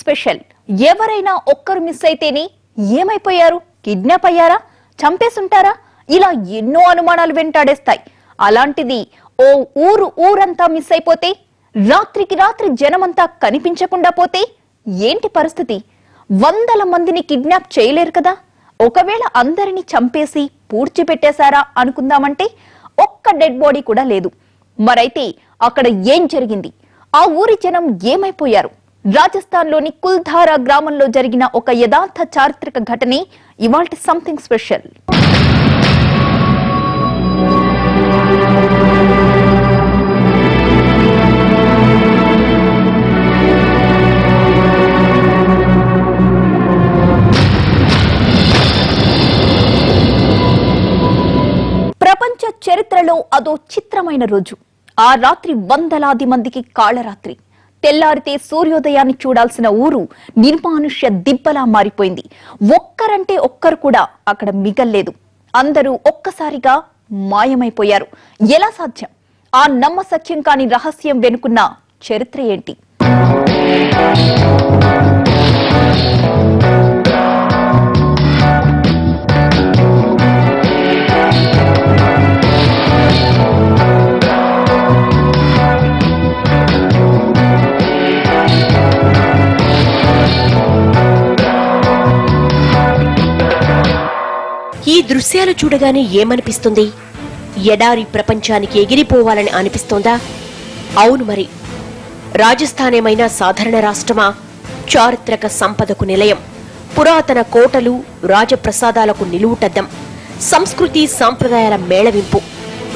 Special. ఎవరైనా ఒక్కరు miss అయితేనే ఏమైపోయారు? కిడ్నాప్ అయ్యారా? చంపేసుంటారా? ఇలా ఎన్నో అనుమానాలు వెంటాడేస్తాయి. అలాంటిది ఓ ఊరు ఊరంతా మిస్ అయిపోతే రాత్రికి రాత్రి జనమంతా కనిపించకుండా పోతే ఏంటి పరిస్థితి? వందల మందిని కిడ్నాప్ చేయలేరు కదా? ఒకవేళ అందరిని చంపేసి పూడ్చిపెట్టేశారా అనుకుందామంటే ఒక్క డెడ్ బాడీ కూడా లేదు. మరైతే అక్కడ ఏం జరిగింది? ఆ ఊరి జనం ఏమైపోయారు? రాజస్థాన్లోని కుల్ధారా గ్రామంలో జరిగిన ఒక యథార్థ చారిత్రక ఘటనే ఇవాల్టి సంథింగ్ స్పెషల్. ప్రపంచ చరిత్రలో అదో చిత్రమైన రోజు. ఆ రాత్రి వందలాది మందికి కాళరాత్రి. తెల్లారితే సూర్యోదయాన్ని చూడాల్సిన ఊరు నిర్మానుష్య దిబ్బలా మారిపోయింది. ఒక్కరంటే ఒక్కరు కూడా అక్కడ మిగల్లేదు. అందరూ ఒక్కసారిగా మాయమైపోయారు. ఎలా సాధ్యం? ఆ నమ్మసఖ్యం కాని రహస్యం వెనుకున్న చరిత్ర ఏంటి? దృశ్యాలు చూడగానే ఏమనిపిస్తుంది? ఎడారి ప్రపంచానికి ఎగిరిపోవాలని అనిపిస్తోందా? అవును మరి. రాజస్థాన్ ఏమైనా సాధారణ రాష్ట్రమా? చారిత్రక సంపదకు నిలయం. పురాతన కోటలు రాజప్రసాదాలకు నిలువుటద్దం. సంస్కృతి సాంప్రదాయాల మేళవింపు.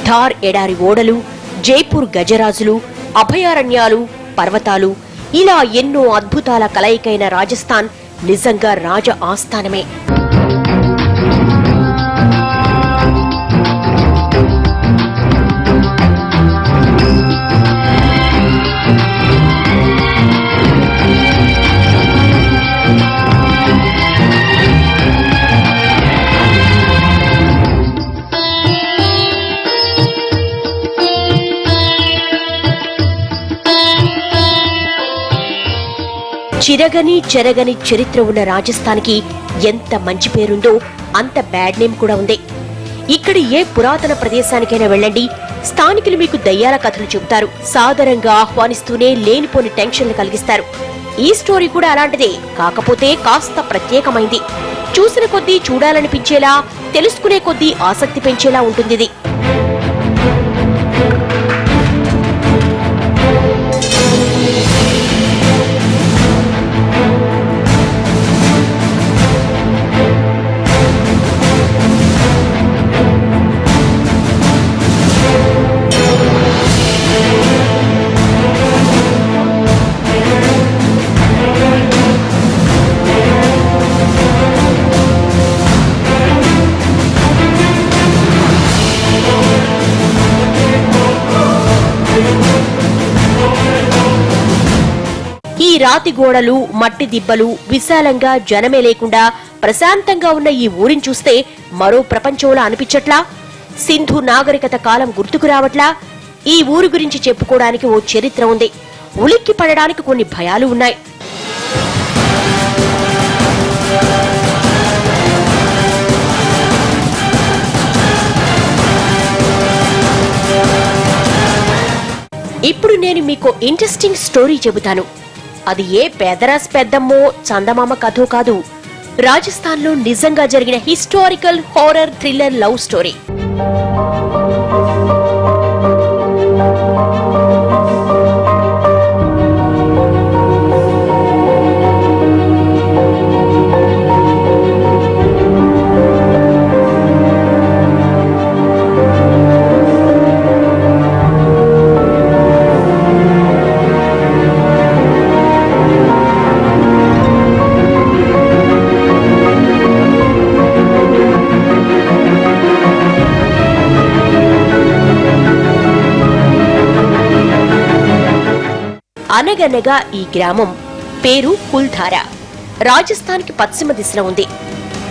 థార్ ఎడారి ఓడలు జైపూర్ గజరాజులు అభయారణ్యాలు పర్వతాలు. ఇలా ఎన్నో అద్భుతాల కలయికైన రాజస్థాన్ నిజంగా రాజ ఆస్థానమే. చిరగని చెరగని చరిత్ర ఉన్న రాజస్థాన్కి ఎంత మంచి పేరుందో అంత బ్యాడ్ నేమ్ కూడా ఉంది. ఇక్కడ ఏ పురాతన ప్రదేశానికైనా వెళ్ళండి. స్థానికులు మీకు దయ్యాల కథలు చెబుతారు. సాదరంగా ఆహ్వానిస్తూనే లేనిపోని టెన్షన్లు కలిగిస్తారు. ఈ స్టోరీ కూడా అలాంటిదే. కాకపోతే కాస్త ప్రత్యేకమైంది. చూసిన కొద్దీ చూడాలనిపించేలా తెలుసుకునే కొద్దీ ఆసక్తి పెంచేలా ఉంటుంది రాతి గోడలు మట్టి దిబ్బలు విశాలంగా జనమే లేకుండా ప్రశాంతంగా ఉన్న ఈ ఊరిని చూస్తే మరో ప్రపంచంలో అనిపించట్లా? సింధు నాగరికత కాలం గుర్తుకు రావట్లా? ఈ ఊరు గురించి చెప్పుకోవడానికి ఓ చరిత్ర ఉంది. ఉలిక్కి పడడానికి కొన్ని భయాలు ఉన్నాయి. ఇప్పుడు నేను మీకు ఇంట్రెస్టింగ్ స్టోరీ చెబుతాను. అది ఏ పేదరాస్ పెద్దమ్మో చందమామ కథో కాదు. రాజస్థాన్లో నిజంగా జరిగిన historical horror thriller love story. అనగనగా ఈ గ్రామం. పేరు కుల్ధార. రాజస్థాన్కి పశ్చిమ దిశలో ఉంది.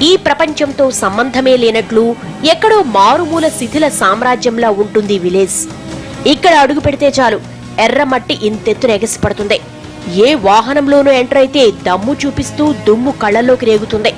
ఈ ప్రపంచంతో సంబంధమే లేనట్లు ఎక్కడో మారుమూల శిథిల సామ్రాజ్యంలా ఉంటుంది విలేజ్. ఇక్కడ అడుగు పెడితే చాలు ఎర్రమట్టి ఇంతెత్తున ఎగసిపడుతుంది ఏ వాహనంలోనూ ఎంటర్ అయితే దమ్ము చూపిస్తూ దుమ్ము కళ్ళల్లోకి రేగుతుంది.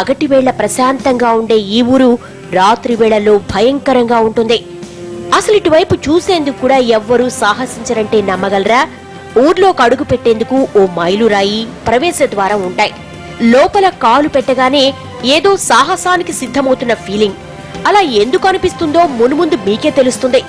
పగటి వేళ ప్రశాంతంగా ఉండే ఈ ఊరు రాత్రి వేళల్లో భయంకరంగా ఉంటుంది. అసలు ఇటువైపు చూసేందుకు కూడా ఎవ్వరూ సాహసించరంటే నమ్మగలరా? ఊర్లోకి అడుగు పెట్టేందుకు ఓ మైలురాయి ప్రవేశ ద్వారం ఉంటాయి. లోపల కాలు పెట్టగానే ఏదో సాహసానికి సిద్ధమవుతున్న ఫీలింగ్. అలా ఎందుకు అనిపిస్తుందో మునుముందు మీకే తెలుస్తుంది.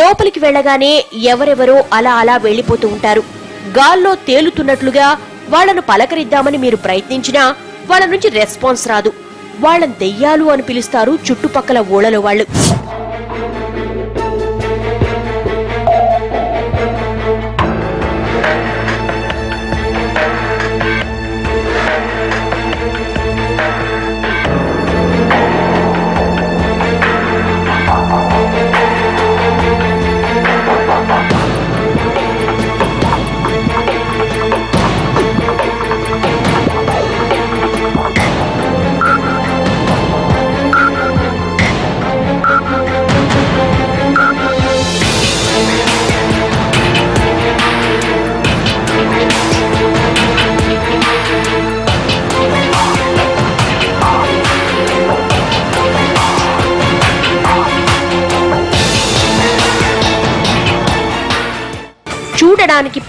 లోపలికి వెళ్ళగానే ఎవరెవరో అలా అలా వెళ్ళిపోతూ ఉంటారు. గాల్లో తేలుతున్నట్లుగా వాళ్ళను పలకరిద్దామని మీరు ప్రయత్నించినా వాళ్ళ నుంచి రెస్పాన్స్ రాదు. వాళ్ళను దెయ్యాలు అని పిలుస్తారు చుట్టుపక్కల ఊళ్ళలో వాళ్ళు.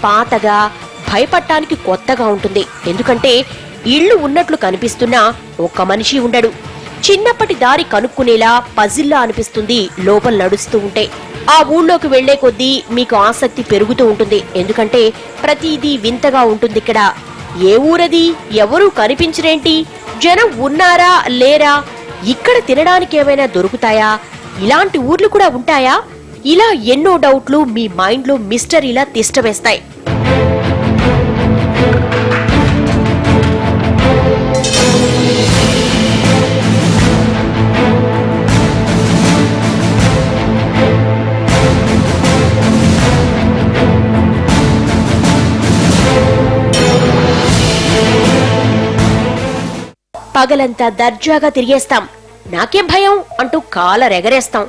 పాతగా భయపడటానికి కొత్తగా ఉంటుంది. ఎందుకంటే ఇళ్ళు ఉన్నట్లు కనిపిస్తున్నా ఒక్క మనిషి ఉండడు. చిన్నప్పటి దారి కనుక్కునేలా పజిల్లా అనిపిస్తుంది లోపల నడుస్తూ ఉంటే. ఆ ఊళ్ళోకి వెళ్ళే కొద్దీ మీకు ఆసక్తి పెరుగుతూ ఉంటుంది. ఎందుకంటే ప్రతిదీ వింతగా ఉంటుంది ఇక్కడ. ఏ ఊరది? ఎవరూ కనిపించరేంటి? జనం ఉన్నారా? లేరా? ఇక్కడ తినడానికి ఏమైనా దొరుకుతాయా? ఇలాంటి ఊర్లు కూడా ఉంటాయా? ఇలా ఎన్నో డౌట్లు మీ మైండ్లో మిస్టరీలా తిష్టవేస్తాయి పగలంతా దర్జాగా తిరిగేస్తాం. నాకేం భయం? అంటూ కాలరెగరేస్తాం.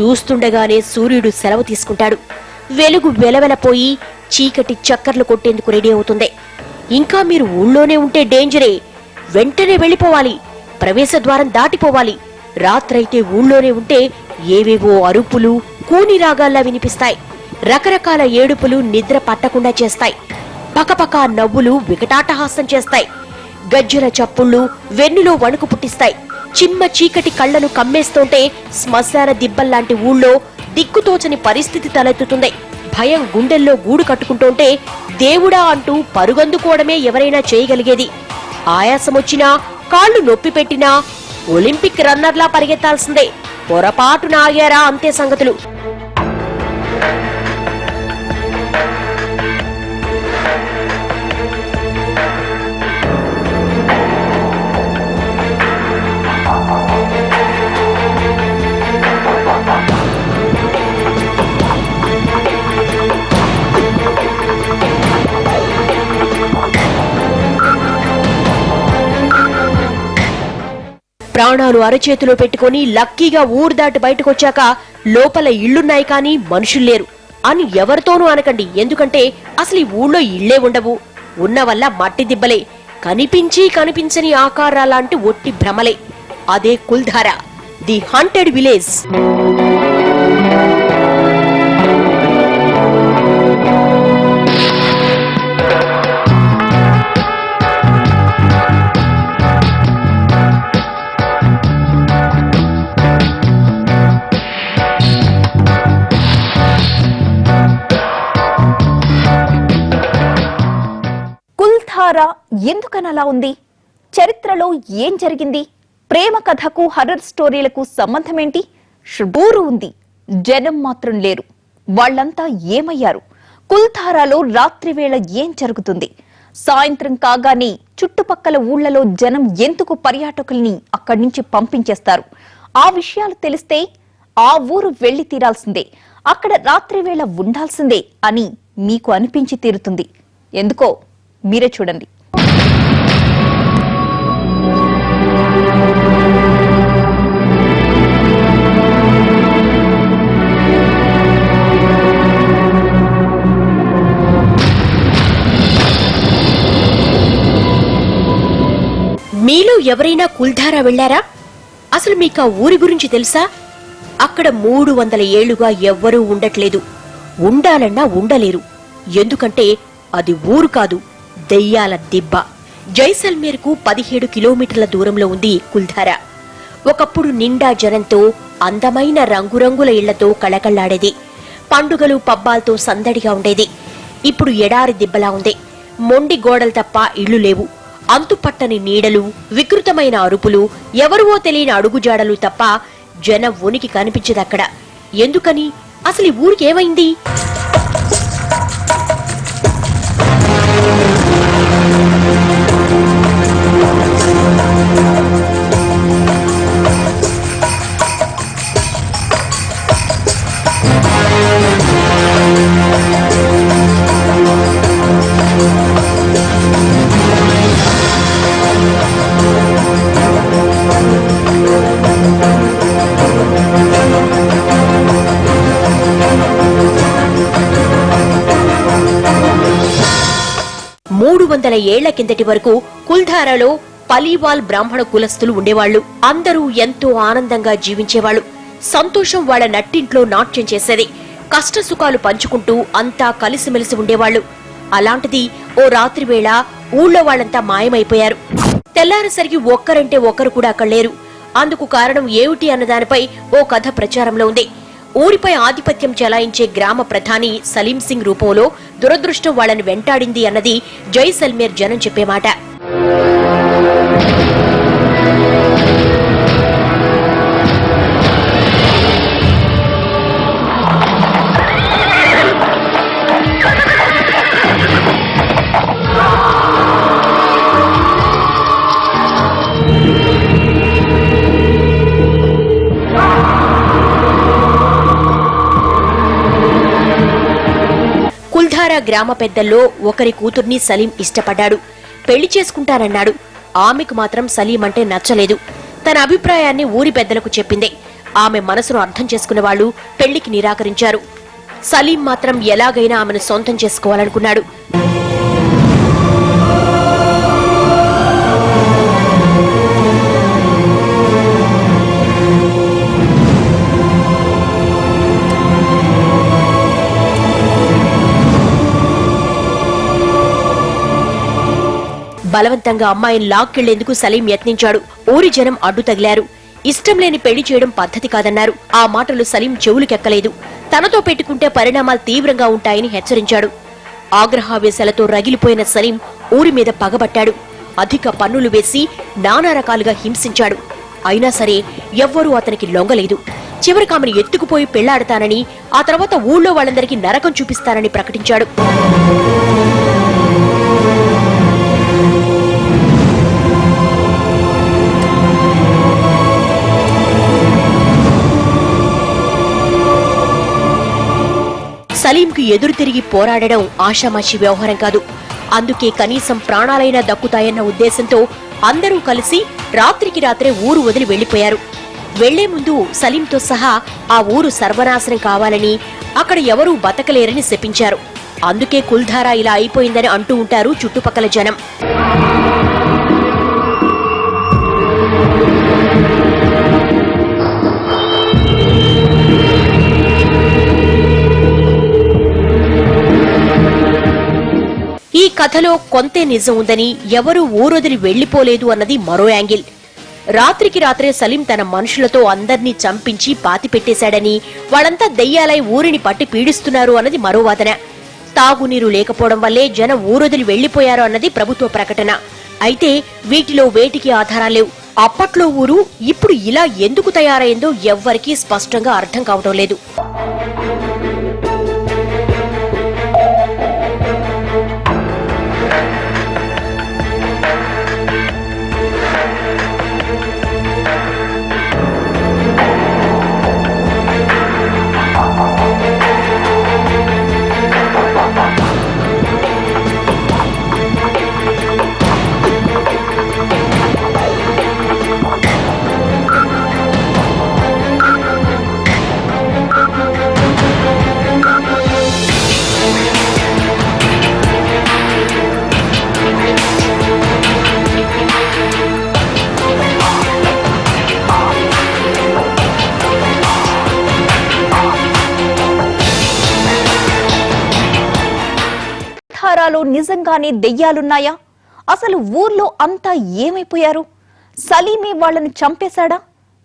చూస్తుండగానే సూర్యుడు సెలవు తీసుకుంటాడు. వెలుగు వెలవెలపోయి చీకటి చక్కర్లు కొట్టేందుకు రెడీ అవుతుంది. ఇంకా మీరు ఊళ్ళోనే ఉంటే డేంజరే. వెంటనే వెళ్ళిపోవాలి. ప్రవేశ ద్వారం దాటిపోవాలి. రాత్రైతే ఊళ్ళోనే ఉంటే ఏవేవో అరుపులు కూని రాగాల్లా వినిపిస్తాయి. రకరకాల ఏడుపులు నిద్ర పట్టకుండా చేస్తాయి. పకపక నవ్వులు వికటాటహాసం చేస్తాయి. గజ్జల చప్పుళ్ళు వెన్నులో వణుకు పుట్టిస్తాయి. చిమ్మ చీకటి కళ్ళను కమ్మేస్తుంటే శ్మశాన దిబ్బల్లాంటి ఊళ్ళో దిక్కుతోచని పరిస్థితి తలెత్తుతుంది. భయం గుండెల్లో గూడు కట్టుకుంటుంటే దేవుడా అంటూ పరుగందుకోవడమే ఎవరైనా చేయగలిగేది. ఆయాసమొచ్చినా కాళ్ళు నొప్పి పెట్టినా ఒలింపిక్ రన్నర్లా పరిగెత్తాల్సిందే. పొరపాటున ఆగారా అంతే సంగతులు. ప్రాణాలు అరచేతిలో పెట్టుకొని లక్కీగా ఊరు దాటి బయటకొచ్చాక లోపల ఇళ్ళున్నాయి కానీ మనుషులు లేరు. అని ఎవరితోనూ అనకండి. ఎందుకంటే అసలు ఈ ఊళ్ళో ఇళ్ళే ఉండవు. ఉన్న వల్ల మట్టి దిబ్బలే. కనిపించి కనిపించని ఆకారాలాంటి ఒట్టి భ్రమలే. అదే కుల్ధార. The haunted village. ఎందుకని అలా ఉంది? చరిత్రలో ఏం జరిగింది? ప్రేమ కథకు హర్రర్ స్టోరీలకు సంబంధమేంటి? షుబూరు ఉంది. జనం మాత్రం లేరు. వాళ్ళంతా ఏమయ్యారు? కుల్తారాలో రాత్రివేళ ఏం జరుగుతుంది? సాయంత్రం కాగానే చుట్టుపక్కల ఊళ్ళలో జనం ఎందుకు పర్యాటకుల్ని అక్కడి నుంచి పంపించేస్తారు? ఆ విషయాలు తెలిస్తే ఆ ఊరు వెళ్ళి తీరాల్సిందే. అక్కడ రాత్రివేళ ఉండాల్సిందే అని మీకు అనిపించి తీరుతుంది. ఎందుకో? మీరే చూడండి. మీలో ఎవరైనా కుల్ధారా వెళ్ళారా అసలు మీకు ఆ ఊరి గురించి తెలుసా? అక్కడ మూడు వందల ఏళ్ళుగా ఎవ్వరూ ఉండట్లేదు. ఉండాలన్నా ఉండలేరు. ఎందుకంటే అది ఊరు కాదు. దెయ్యాల దిబ్బ. జైసల్మేర్కు పదిహేడు కిలోమీటర్ల దూరంలో ఉంది కుల్ధారా. ఒకప్పుడు నిండా జనంతో అందమైన రంగురంగుల ఇళ్ళతో కళకళ్ళాడేది. పండుగలు పబ్బాలతో సందడిగా ఉండేది. ఇప్పుడు ఎడారి దిబ్బలా ఉంది. మొండి గోడలు తప్ప ఇళ్ళు లేవు. అంతుపట్టని నీడలు వికృతమైన అరుపులు ఎవరువో తెలియని అడుగుజాడలు తప్ప జన ఉనికి కనిపించదక్కడ. ఎందుకని? అసలు ఈ వందల ఏళ్ళ కిందటి వరకు కుల్ధారాలో పలీవాల్ బ్రాహ్మణ కులస్తులు ఉండేవాళ్ళు అందరూ ఎంతో ఆనందంగా జీవించేవాళ్ళు సంతోషం వాళ్ళ నట్టింట్లో నాట్యం చేసేది. కష్ట సుఖాలు పంచుకుంటూ అంతా కలిసిమెలిసి ఉండేవాళ్ళు అలాంటిది ఓ రాత్రివేళ ఊళ్ళో వాళ్ళంతా మాయమైపోయారు. తెల్లారసరికి ఒక్కరంటే ఒక్కరు కూడా అక్కడ లేరు. అందుకు కారణం ఏమిటి అన్నదానిపై ఓ కథ ప్రచారంలో ఉంది. ఊరిపై ఆధిపత్యం చెలాయించే గ్రామ ప్రధాని సలీం సింగ్ రూపంలో దురదృష్టం వాళ్ళని వెంటాడింది అన్నది జైసల్మేర్ జనం చెప్పే మాట. గ్రామ పెద్దల్లో ఒకరి కూతుర్ని సలీం ఇష్టపడ్డాడు. పెళ్ళి చేసుకుంటానన్నాడు. ఆమెకు మాత్రం సలీం అంటే నచ్చలేదు. తన అభిప్రాయాన్ని ఊరి పెద్దలకు చెప్పింది. ఆమె మనసును అర్థం చేసుకున్న వాళ్ళు పెళ్ళికి నిరాకరించారు. సలీం మాత్రం ఎలాగైనా ఆమెను సొంతం చేసుకోవాలనుకున్నాడు. బలవంతంగా అమ్మాయిని లాక్కెళ్ళేందుకు సలీం యత్నించాడు. ఊరి జనం అడ్డు తగిలారు. ఇష్టం లేని పెళ్ళి చేయడం పద్ధతి కాదన్నారు. ఆ మాటలు సలీం చెవులుకెక్కలేదు. తనతో పెట్టుకుంటే పరిణామాలు తీవ్రంగా ఉంటాయని హెచ్చరించాడు. ఆగ్రహావేశాలతో రగిలిపోయిన సలీం ఊరి మీద పగబట్టాడు. అధిక పన్నులు వేసి నానా రకాలుగా హింసించాడు. అయినా సరే ఎవ్వరూ అతనికి లొంగలేదు. చివరికి ఆమెను ఎత్తుకుపోయి పెళ్ళాడతానని ఆ తర్వాత ఊళ్ళో వాళ్ళందరికీ నరకం చూపిస్తానని ప్రకటించాడు. సలీంకు ఎదురు తిరిగి పోరాడడం ఆషామాషి వ్యవహారం కాదు. అందుకే కనీసం ప్రాణాలైనా దక్కుతాయన్న ఉద్దేశంతో అందరూ కలిసి రాత్రికి రాత్రే ఊరు వదిలి వెళ్ళిపోయారు వెళ్ళే ముందు సలీంతో సహా ఆ ఊరు సర్వనాశనం కావాలని అక్కడ ఎవరూ బతకలేరని శపించారు. అందుకే కుల్ధారా ఇలా అయిపోయిందని అంటూ ఉంటారు చుట్టుపక్కల జనం. కథలో కొంతే నిజం ఉందని ఎవరూ ఊరొదిలి వెళ్ళిపోలేదు అన్నది మరో యాంగిల్. రాత్రికి రాత్రే సలీం తన మనుషులతో అందర్నీ చంపించి పాతిపెట్టేశాడని వాళ్ళంతా దెయ్యాలై ఊరిని పట్టి పీడిస్తున్నారు అన్నది మరో వాదన. తాగునీరు లేకపోవడం వల్లే జనం ఊరొదిలి వెళ్ళిపోయారు అన్నది ప్రభుత్వ ప్రకటన. అయితే వీటిలో వేటికి ఆధారాలు లేవు. అప్పట్లో ఊరు ఇప్పుడు ఇలా ఎందుకు తయారైందో ఎవ్వరికీ స్పష్టంగా అర్థం కావటం లేదు. నిజంగానే దెయ్యాలున్నాయా? అసలు ఊర్లో అంతా ఏమైపోయారు? సలీమే వాళ్ళను చంపేశాడా?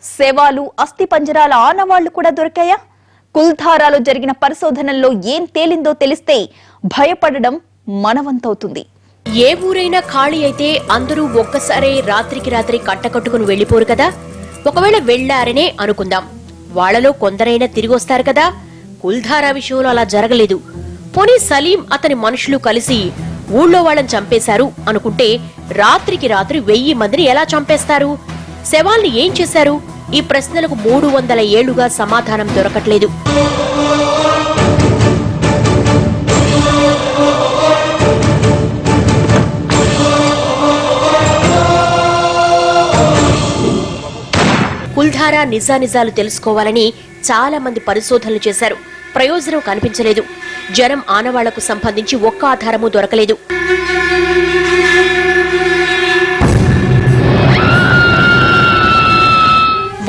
శవాలు అస్థిపంజరాల ఆనవాళ్ళు కూడా దొరికాయా? కుల్ధారాలో జరిగిన పరిశోధనల్లో ఏం తేలిందో తెలిస్తే భయపడడం మనవంతవుతుంది. ఏ ఊరైనా ఖాళీ అయితే అందరూ ఒక్కసారే రాత్రికి రాత్రి కట్టకట్టుకుని వెళ్ళిపోరు కదా? ఒకవేళ వెళ్ళారనే అనుకుందాం. వాళ్ళలో కొందరైనా తిరిగొస్తారు కదా? కుల్ధారా విషయంలో అలా జరగలేదు. పోనీ సలీం అతని మనుషులు కలిసి ఊళ్ళో వాళ్ళని చంపేశారు అనుకుంటే రాత్రికి రాత్రి వెయ్యి మందిని ఎలా చంపేస్తారు? శవాల్ని ఏం చేశారు? ఈ ప్రశ్నలకు మూడు వందల ఏళ్ళుగా సమాధానం దొరకట్లేదు. కుల్ధారా నిజానిజాలు తెలుసుకోవాలని చాలా మంది పరిశోధనలు చేశారు. ప్రయోజనం కనిపించలేదు. జనం ఆనవాళ్ళకు సంబంధించి ఒక్క ఆధారము దొరకలేదు.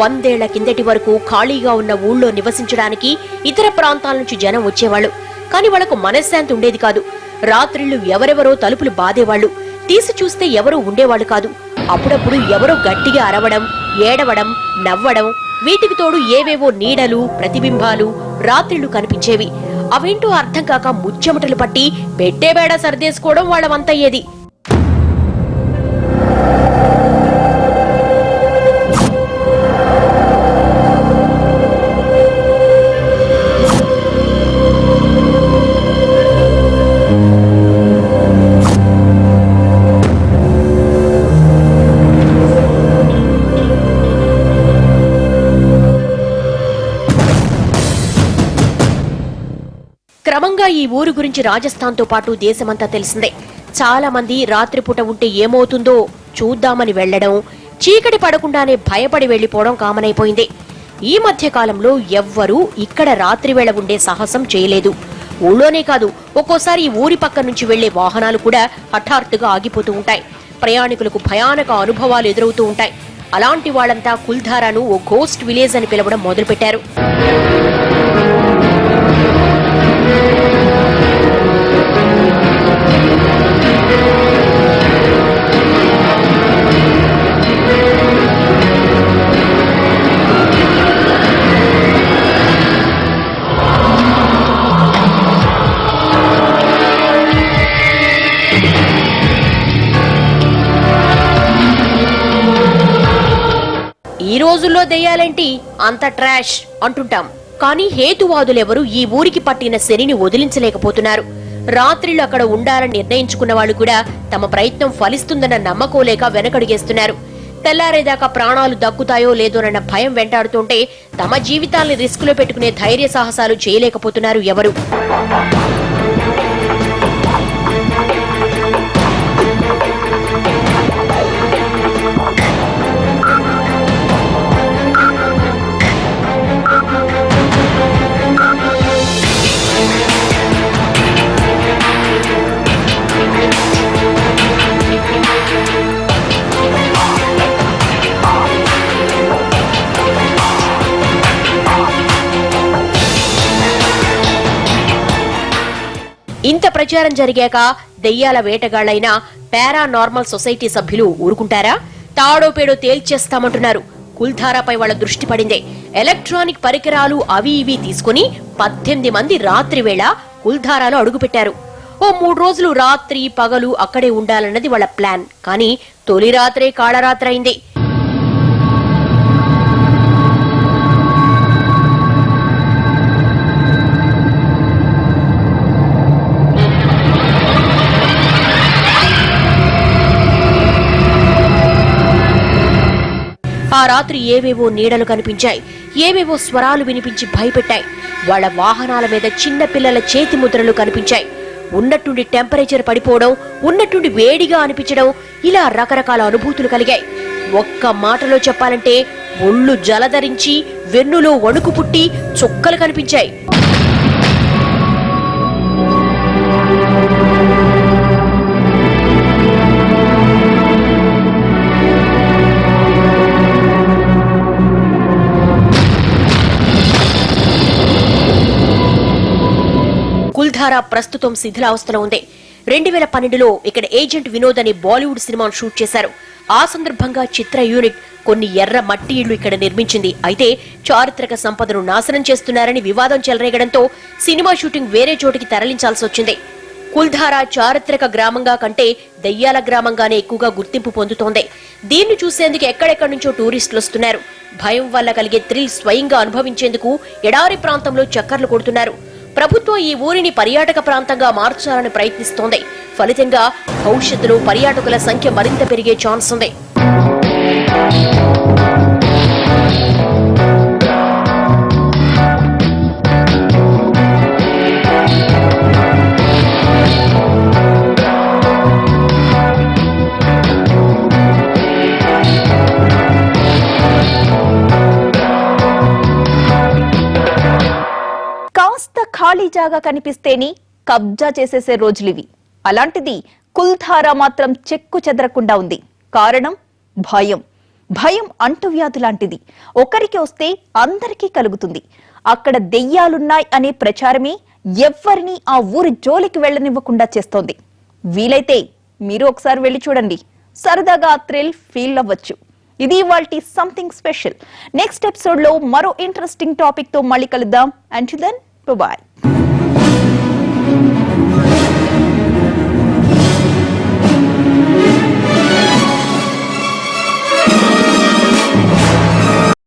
వందేళ్ళ కిందటి వరకు ఖాళీగా ఉన్న ఊళ్ళో నివసించడానికి ఇతర ప్రాంతాల నుంచి జనం వచ్చేవాళ్ళు. కాని వాళ్ళకు మనశ్శాంతి ఉండేది కాదు. రాత్రిళ్ళు ఎవరెవరో తలుపులు బాధేవాళ్ళు తీసి చూస్తే ఎవరూ ఉండేవాళ్ళు కాదు. అప్పుడప్పుడు ఎవరో గట్టిగా అరవడం ఏడవడం నవ్వడం వీటికి తోడు ఏవేవో నీడలు ప్రతిబింబాలు రాత్రిళ్ళు కనిపించేవి. అవేంటో అర్థం కాక ముచ్చెమటలు పట్టి పెట్టేబేడ సరిదేసుకోవడం వాళ్ళ వంతయ్యేది ఈ ఊరు గురించి రాజస్థాన్తో పాటు దేశమంతా తెలిసిందే. చాలా మంది రాత్రిపూట ఉంటే ఏమవుతుందో చూద్దామని వెళ్ళడం చీకటి పడకుండానే భయపడి వెళ్ళిపోవడం కామన్ అయిపోయింది ఈ మధ్య కాలంలో ఎవ్వరూ ఇక్కడ రాత్రి వేళ ఉండే సాహసం చేయలేదు. ఊళ్ళోనే కాదు ఒక్కోసారి ఈ ఊరి పక్క నుంచి వెళ్ళే వాహనాలు కూడా హఠాత్తుగా ఆగిపోతూ ఉంటాయి. ప్రయాణికులకు భయానక అనుభవాలు ఎదురవుతూ ఉంటాయి. అలాంటి వాళ్ళంతా కుల్ధారాను ఓ గోస్ట్ విలేజ్ అని పిలవడం మొదలుపెట్టారు. ఈ రోజుల్లో దెయ్యాలేంటి? అంత ట్రాష్ అంటుంటాం. కానీ హేతువాదులెవరూ ఈ ఊరికి పట్టిన శనిని వదిలించలేకపోతున్నారు. రాత్రిళ్ళు అక్కడ ఉండాలని నిర్ణయించుకున్న వాళ్ళు కూడా తమ ప్రయత్నం ఫలిస్తుందన్న నమ్మకోలేక వెనకడుగేస్తున్నారు. తెల్లారేదాకా ప్రాణాలు దక్కుతాయో లేదోనన్న భయం వెంటాడుతుంటే తమ జీవితాల్ని రిస్కులో పెట్టుకునే ధైర్య సాహసాలు చేయలేకపోతున్నారు ఎవరు. ఇంత ప్రచారం జరిగాక దెయ్యాల వేటగాళ్ళైన పారానార్మల్ సొసైటీ సభ్యులు ఊరుకుంటారా? తాడోపేడో తేల్చేస్తామంటున్నారు. కుల్ధారాపై వాళ్ళ దృష్టి పడిందే. ఎలక్ట్రానిక్ పరికరాలు అవి ఇవి తీసుకుని పద్దెనిమిది మంది రాత్రి వేళ కుల్ధారాలో అడుగుపెట్టారు. ఓ మూడు రోజులు రాత్రి పగలు అక్కడే ఉండాలన్నది వాళ్ళ ప్లాన్. కానీ తొలి రాత్రే కాళరాత్రి అయింది. రాత్రి ఏవేవో నీడలు కనిపించాయి. ఏవేవో స్వరాలు వినిపించి భయపెట్టాయి. వాళ్ళ వాహనాల మీద చిన్న పిల్లల చేతి ముద్రలు కనిపించాయి. ఉన్నట్టుండి టెంపరేచర్ పడిపోవడం ఉన్నట్టుండి వేడిగా అనిపించడం ఇలా రకరకాల అనుభూతులు కలిగాయి. ఒక్క మాటలో చెప్పాలంటే ఒళ్ళు జలధరించి వెన్నులో వణుకు పుట్టి చుక్కలు కనిపించాయి. కుల్ధార ప్రస్తుతం శిథిలావస్థలో ఉంది. రెండు వేల పన్నెండులో ఇక్కడ ఏజెంట్ వినోద్ అనే బాలీవుడ్ సినిమాను షూట్ చేశారు. ఆ సందర్భంగా చిత్ర యూనిట్ కొన్ని ఎర్ర మట్టి ఇళ్ళు ఇక్కడ నిర్మించింది. అయితే చారిత్రక సంపదను నాశనం చేస్తున్నారని వివాదం చెలరేగడంతో సినిమా షూటింగ్ వేరే చోటికి తరలించాల్సి వచ్చింది. కుల్ధార చారిత్రక గ్రామంగా కంటే దయ్యాల గ్రామంగానే ఎక్కువగా గుర్తింపు పొందుతోంది. దీన్ని చూసేందుకు ఎక్కడెక్కడి నుంచో టూరిస్టులు వస్తున్నారు. భయం వల్ల కలిగే థ్రిల్ స్వయంగా అనుభవించేందుకు ఎడారి ప్రాంతంలో చక్కర్లు కొడుతున్నారు. ప్రభుత్వం ఈ ఊరిని పర్యాటక ప్రాంతంగా మార్చాలని ప్రయత్నిస్తోంది. ఫలితంగా భవిష్యత్తులో పర్యాటకుల సంఖ్య మరింత పెరిగే ఛాన్స్ ఉంది. ఖాళీ జాగా కనిపిస్తేనే కబ్జా చేసేసే రోజులివి. అలాంటిది కుల్ధారా మాత్రం చెక్కు చెదరకుండా ఉంది. కారణం భయం. భయం అంటువ్యాధి లాంటిది. ఒకరికి వస్తే అందరికీ కలుగుతుంది. అక్కడ దెయ్యాలున్నాయి అనే ప్రచారమే ఎవ్వరిని ఆ ఊరి జోలికి వెళ్ళనివ్వకుండా చేస్తోంది. వీలైతే మీరు ఒకసారి వెళ్ళి చూడండి. సరదాగా థ్రిల్ ఫీల్ అవ్వచ్చు. ఇది వాల్టి సంథింగ్ స్పెషల్. నెక్స్ట్ ఎపిసోడ్లో మరో ఇంట్రెస్టింగ్ టాపిక్తో మళ్ళీ కలుద్దాం. And then bye thank you.